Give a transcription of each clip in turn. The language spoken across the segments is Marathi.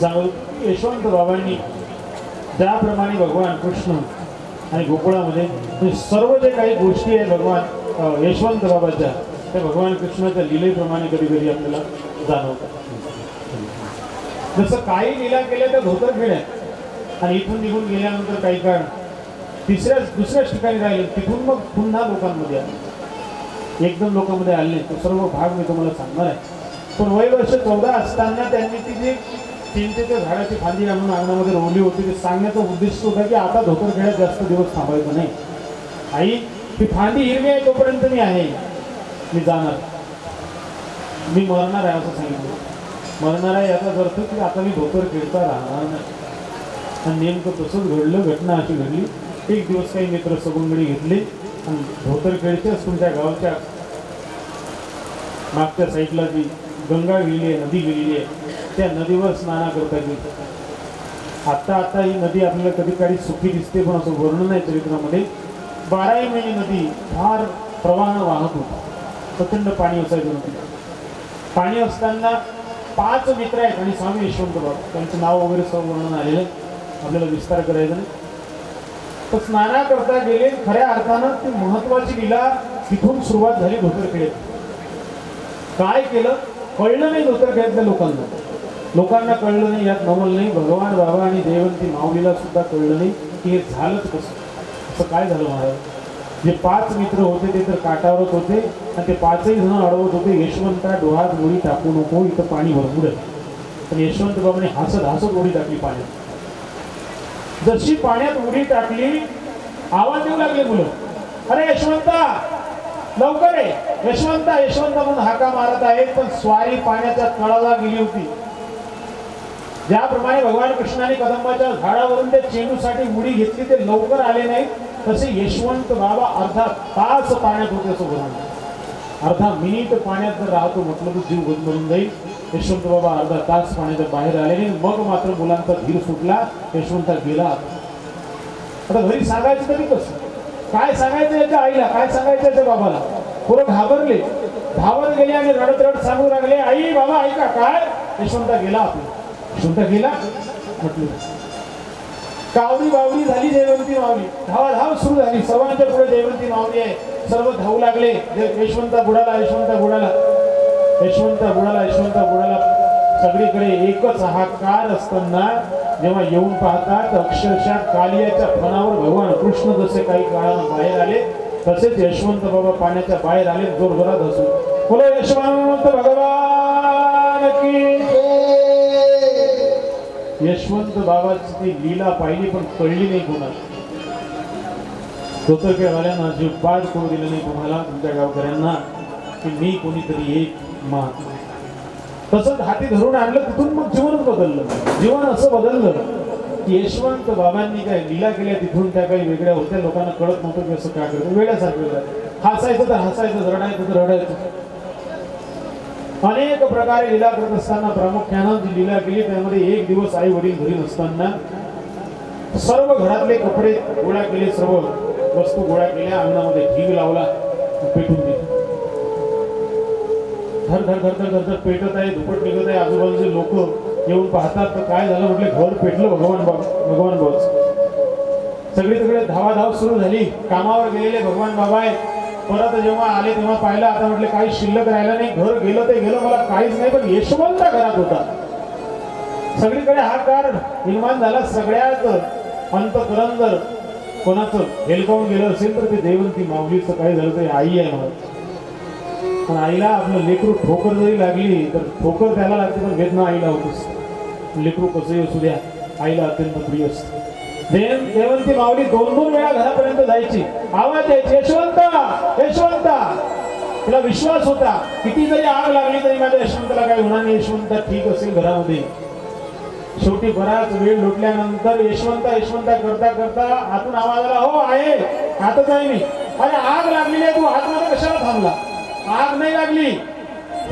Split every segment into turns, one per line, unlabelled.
सांगू यशवंत बाबांनी त्याप्रमाणे भगवान कृष्ण आणि गोकुळामध्ये सर्व जे काही गोष्टी आहे भगवान यशवंत बाबाच्या त्या भगवान कृष्णाच्या लिलेप्रमाणे कधी कधी आपल्याला जाणवतात. जसं काही लीला केल्या त्या धोतर खेड्यात आणि इथून निघून गेल्यानंतर काही काळ तिसऱ्या दुसऱ्याच ठिकाणी राहिले तिथून मग पुन्हा लोकांमध्ये आले. एकदम लोकांमध्ये आले तो सर्व भाग मी तुम्हाला सांगणार आहे. पण वय वर्ष चौदा असताना त्यांनी ती जी चिंतेच्या झाडाची फांदी आणून अंगणामध्ये रोवली होती ते सांगण्याचा उद्देश होता की आता धोतर खेळ्यात जास्त दिवस थांबायचं नाही. आई ती फांदी हिरवी आहे तोपर्यंत मी आहे. मी जाणार. मी मरणार आहे असं सांगितलं. मरणार आहे याचाच अर्थ की आता मी धोतर खेळता राहणार नाही. आणि नेमकं तसंच घडलं घटना अशी घडली. एक दिवस काही मित्र सगुणगडी घेतले. आणि तुमच्या गावच्या मागच्या साईडला जी गंगा गेलेली आहे नदी गेलेली आहे त्या नदीवर स्नाना करता येईल. आत्ता आत्ता ही नदी आपल्याला कधी काही सुखी दिसते पण असं वर्णन आहे चरित्रामध्ये. बाराही महिने नदी फार प्रवाहानं वाहत होता. प्रचंड पाणी असायचं नदी. पाणी असताना पाच मित्र आहेत आणि स्वामी यशवंत बाबा. त्यांचं नाव वगैरे सर्व वर्णन आलेलं आहे. आपल्याला विस्तार करायचा नाही. तर स्नाना करता गेले खऱ्या अर्थानं ती महत्वाची लीला तिथून सुरुवात झाली धोतरखेळ काय केलं? कळलं नाही धोतर लोकांना. लोकांना कळलं नाही यात नवल नाही भगवान बाबा आणि देवंती माऊलीला सुद्धा कळलं नाही की हे झालंच कसं? असं काय झालं महाराज? जे पाच मित्र होते ते तर काटावरत होते आणि ते पाचही जण अडवत होते यशवंता डोहात उडी टाकू नको इथं पाणी भरपूर आहे. पण यशवंत बाबाने हसत हसत उडी टाकली पाण्यात. जशी पाण्यात उडी टाकली आवाज येऊ लागले मुलं. अरे यशवंता लवकर आहे यशवंता यशवंता म्हणून हाका मारत आहेत पण स्वारी पाण्याच्या तळाला गेली होती. ज्याप्रमाणे भगवान कृष्णाने कदंबाच्या झाडावरून त्या चेंडूसाठी उडी घेतली ते लवकर आले नाही तसे यशवंत बाबा अर्धा तास पाण्यात होते असं बोलून अर्धा मिनिट पाण्यात जर राहतो म्हटलं तर जीव गुंतवून जाईल. यशवंत बाबा अर्धा तास पाण्याच्या बाहेर आले मग मात्र मुलांचा धीर सुटला. यशवंता गेला. आता घरी सांगायचं तरी कसं? काय सांगायचं याच्या आईला? काय सांगायचं याच्या बाबाला? पुरं घाबरले. धावत गेले आणि रडत रडत सांगू लागले आई बाबा ऐका काय? यशवंता गेला आपला. यशवंता गेला. म्हटलं कावरी बावरी झाली जयवंती मावली. धावा धाव सुरू झाली. सर्वांच्या पुढे जयवंती मावली आहे. सर्व धावू लागले. जय- यशवंता बुडाला यशवंता बुडाला. यशवंत बुडाला यशवंत बुडाला सगळीकडे एकच हाकार असताना जेव्हा येऊन पाहतात अक्षरशः कालियाच्या फणावर भगवान कृष्ण जसे काही काळानं बाहेर आले तसेच यशवंत बाबा पाण्याच्या बाहेर आले जोरजोरात हसून बोलो यशवंत भगवान की यशवंत बाबाची ती लीला पाहिली पण कळली नाही कोणाला. जीव अजिबात करून दिलं नाही तुम्हाला तुमच्या गावकऱ्यांना की मी कोणीतरी एक महात्मा तसंच हाती धरून आणलं तिथून मग जीवनच बदललं? जीवन असं बदललं की यशवंत बाबांनी काय लिला केल्या तिथून त्या काही वेगळ्या होत्या लोकांना कळत नव्हतं की असं काय करतो वेगळ्यासारखं हसायचं तर हसायचं रडायचं तर रडायचं. अनेक प्रकारे लिला करत असताना प्रामुख्यानं जी लिला केली त्यामध्ये एक दिवस आई वडील घरी नसताना सर्व घरातले कपडे गोळा केले सर्व वस्तू गोळा केल्या अंगणामध्ये ढीग लावला पेटून दिली. घर घर धर धर धर पेटत आहे धुपट निघत आहे आजूबाजूचे लोक येऊन पाहतात तर काय झालं म्हटलं घर पेटलं भगवान बाबा भगवान बाबा सगळी सगळे धावाधाव सुरू झाली. कामावर गेलेले भगवान बाबा आहे परत जेव्हा आले तेव्हा पाहिलं आता म्हटलं काही शिल्लक राहिलं नाही. घर गेलं ते गेलं मला काहीच नाही पण यशवंत घरात होता. सगळीकडे हा कार निर्माण झाला. सगळ्यात अंतकरण जर कोणाचं? हेलकावून गेलं असेल तर ते देवंती माऊलीचं काय झालं ते आई आहे म्हणत पण आईला आपलं लेकरू ठोकर जरी लागली तर ठोकर त्याला लागते पण वेदना आईला होतीच लेकरू कसंही असू द्या आईला अत्यंत प्रिय असते. देव देवंती माऊली दोन दोन वेळा घरापर्यंत जायची. आवाज यायची यशवंत यशवंत! तिला विश्वास होता. किती जरी आग लागली तरी माझ्या यशवंताला काय होणार नाही. यशवंत ठीक असेल घरामध्ये. शेवटी बराच वेळ लुटल्यानंतर यशवंता यशवंता करता करता आतून आवाज आला हो आहे. आतच आहे मी अरे आग लागलेली आहे तू आतमध्ये कशाला थांबला? आग नाही लागली.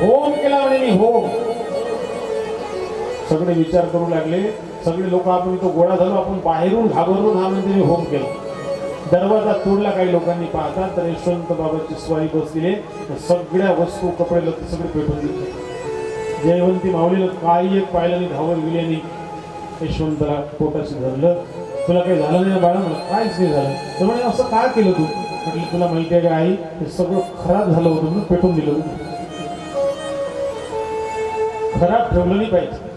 होम केला म्हणे मी होम. सगळे विचार करू लागले. सगळे लोक आपण तो गोळा झालो. आपण बाहेरून घाबरून हा म्हणजे मी होम केला. दरवाजा तोडला काही लोकांनी पाहता. तर यशवंत बाबाची स्वारी बसलेले सगळ्या वस्तू कपडे लग्न सगळे पेटून दिले जयवंती माऊलीला काही एक पाहिलं नाही धावत गेल्याने यशवंतला पोटाशी धरलं. तुला काही झालं नाही बाळा? मला काहीच नाही झालं. तर म्हणे असं का केलं तू? म्हटलं तुला माहिती आहे का आई ते सगळं खराब झालं होतं म्हणून पेटून दिलं होतं. खराब ठेवलं नाही पाहिजे.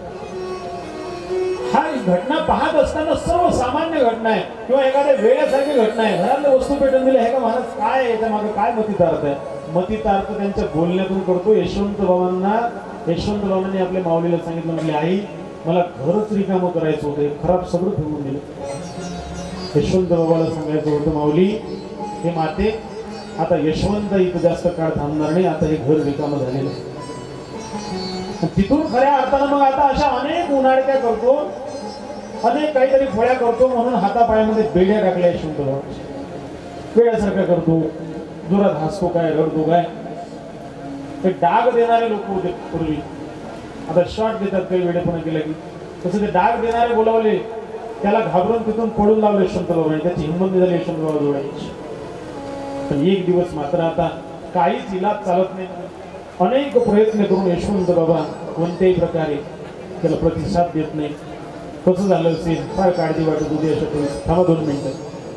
हा घटना पाहत असताना सर्वसामान्य घटना आहे. किंवा एखाद्या वेळासारखी घटना आहे. घरातल्या वस्तू पेटून दिल्या हे का महाराज काय याच्या मागे काय मतितार्थ आहे? मतितार्थ त्यांच्या बोलण्यातून करतो. यशवंत बाबांना यशवंत बाबांनी आपल्या माऊलीला सांगितलं म्हणजे आई मला घरच रिकामं करायचं होतं. खराब सगळं ठेवून दिलं. यशवंत बाबाला सांगायचं होतं माऊली हे माते आता यशवंत इथं जास्त काळ थांबणार नाही आता हे घर रिकामं झालेलं आहे. तिथून खऱ्या अर्थानं मग आता अशा अनेक उन्हाळक्या करतो अनेक काहीतरी फळ्या करतो म्हणून हातापायामध्ये बेड्या टाकल्या यशवंत बाबाच्या वेळासारखा करतो जोरात हसतो काय रडतो काय. ते डाग देणारे लोक होते पूर्वी. आता शॉट देतात काही वेळेपणा केला की. तसं ते डाग देणारे बोलावले त्याला घाबरून तिथून पळून लावले यशवंत बाबाने त्याची हिंमत झाली यशवंत बाबा जोडायची पण एक दिवस मात्र आता काहीच इलाज चालत नाही. अनेक प्रयत्न करून यशवंत बाबा कोणत्याही प्रकारे त्याला प्रतिसाद देत नाही. कसं झालं असेल फार काळजी वाटत होती अशा थांबा दोन मिनटं.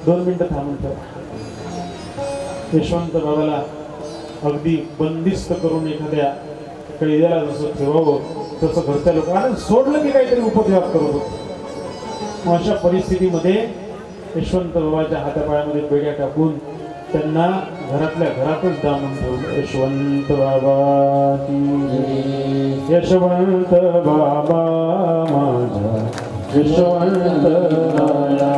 दोन मिनटं थांबून ठेवा. यशवंत बाबाला अगदी बंदिस्त करून एखाद्या कैद्याला जसं ठेवावं तसं घरच्या लोकांना. सोडलं की काहीतरी उपद्व्याप करत होतो. मग अशा परिस्थितीमध्ये यशवंत बाबाच्या हातापायामध्ये बेड्या टाकून त्यांना घरातल्या घरातच दामून ठेवलं. यशवंत बाबा यशवंत बाबा माझा यशवंत राया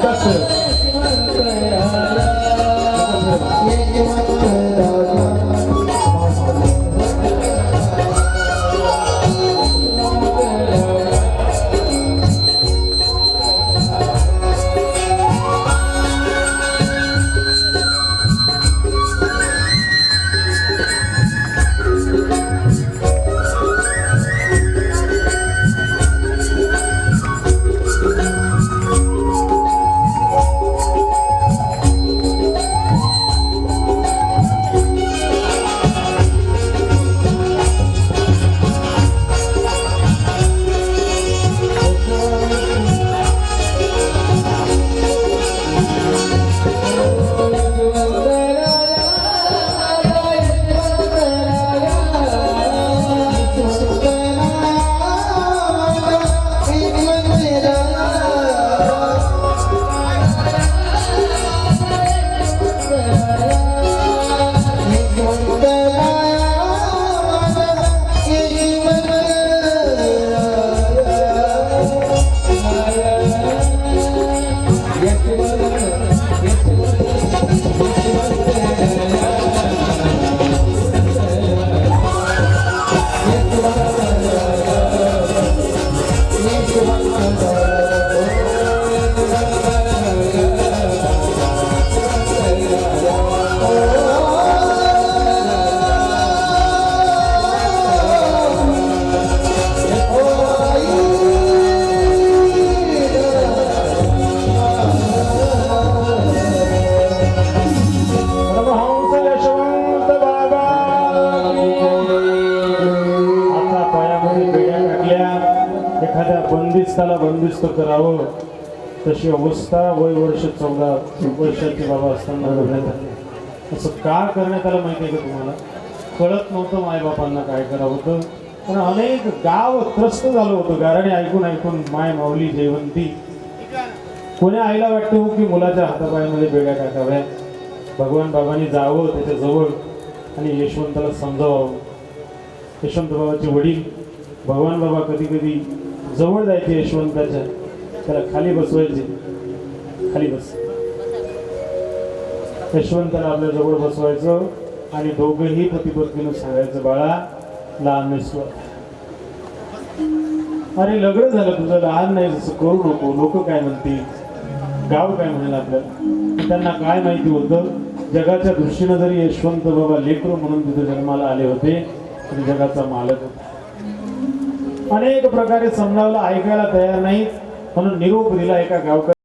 小朋对 बंदिस्त करावं. तशी अवस्था वय वर्ष चौदा वर्षाचे बाबा असताना करण्यात आली. असं का करण्यात आलं माहिती आहे का तुम्हाला? कळत नव्हतं मायबापांना काय करावं होतं. पण अनेक गाव त्रस्त झालं होतं. गाराणे ऐकून ऐकून माय माऊली जयवंती. कोण्या आईला वाटतं हो की मुलाच्या हातापायामध्ये बेड्या टाकाव्या भगवान बाबांनी जावं त्याच्याजवळ आणि यशवंताला समजावावं. यशवंत बाबाचे वडील भगवान बाबा कधी कधी जवळ जायचे यशवंताच्या. त्याला खाली बसवायचे. खाली बस. यशवंताला आपल्या जवळ बसवायचं आणि दोघंही पतीपत्नीनं सांगायचं बाळा लहान नाही अरे लग्न झालं तुझं लहान नाही जसं करू नको. लोक काय म्हणतील? गाव काय म्हणेल आपल्याला? त्यांना काय माहिती होतं? जगाच्या दृष्टीनं जरी यशवंत बाबा लेकरू म्हणून तिथे जन्माला आले होते तरी जगाचा मालक होता. अनेक प्रकारे समजावलं ऐकायला तयार नाही म्हणून निरोप दिला एका गावकऱ्या